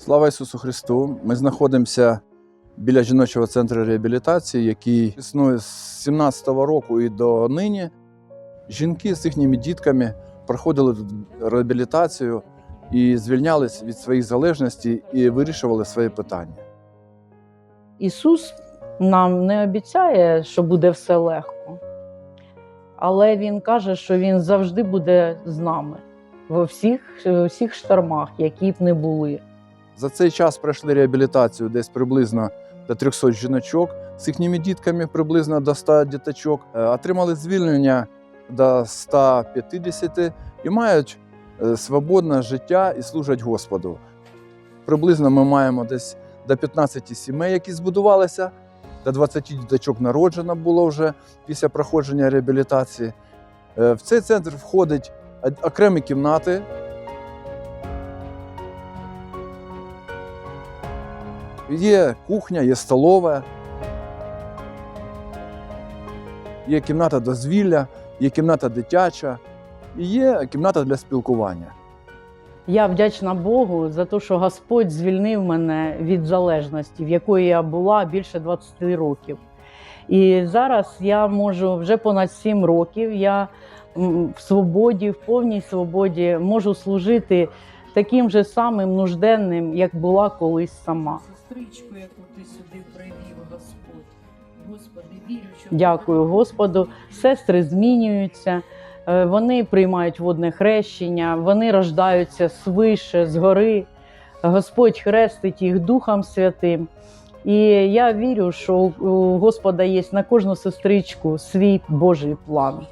Слава Ісусу Христу! Ми знаходимося біля жіночого центру реабілітації, який існує з 17-го року і до нині. Жінки з їхніми дітками проходили тут реабілітацію і звільнялись від своїх залежностей і вирішували свої питання. Ісус нам не обіцяє, що буде все легко, але Він каже, що Він завжди буде з нами во всіх, всіх штормах, які б не були. За цей час пройшли реабілітацію десь приблизно до 300 жіночок з їхніми дітками, приблизно до 100 діточок. Е, Отримали звільнення до 150 і мають е, свободне життя і служать Господу. Приблизно ми маємо десь до 15 сімей, які збудувалися, до 20 діточок народжено було вже після проходження реабілітації. Е, В цей центр входять окремі кімнати, Є кухня, є столова, є кімната дозвілля, є кімната дитяча і є кімната для спілкування. Я вдячна Богу за те, що Господь звільнив мене від залежності, в якої я була більше 20 років. І зараз я можу вже понад 7 років. Я в свободі, в повній свободі можу служити таким же самим нужденним, як була колись сама. Сестричку, яку ти сюди привів, Господь. Господи, вірю, що Дякую Господу. Сестри змінюються, е, вони приймають водне хрещення, вони рождаються свише, згори. Господь хрестить їх Духом Святим. І я вірю, що у Господа є на кожну сестричку свій Божий план.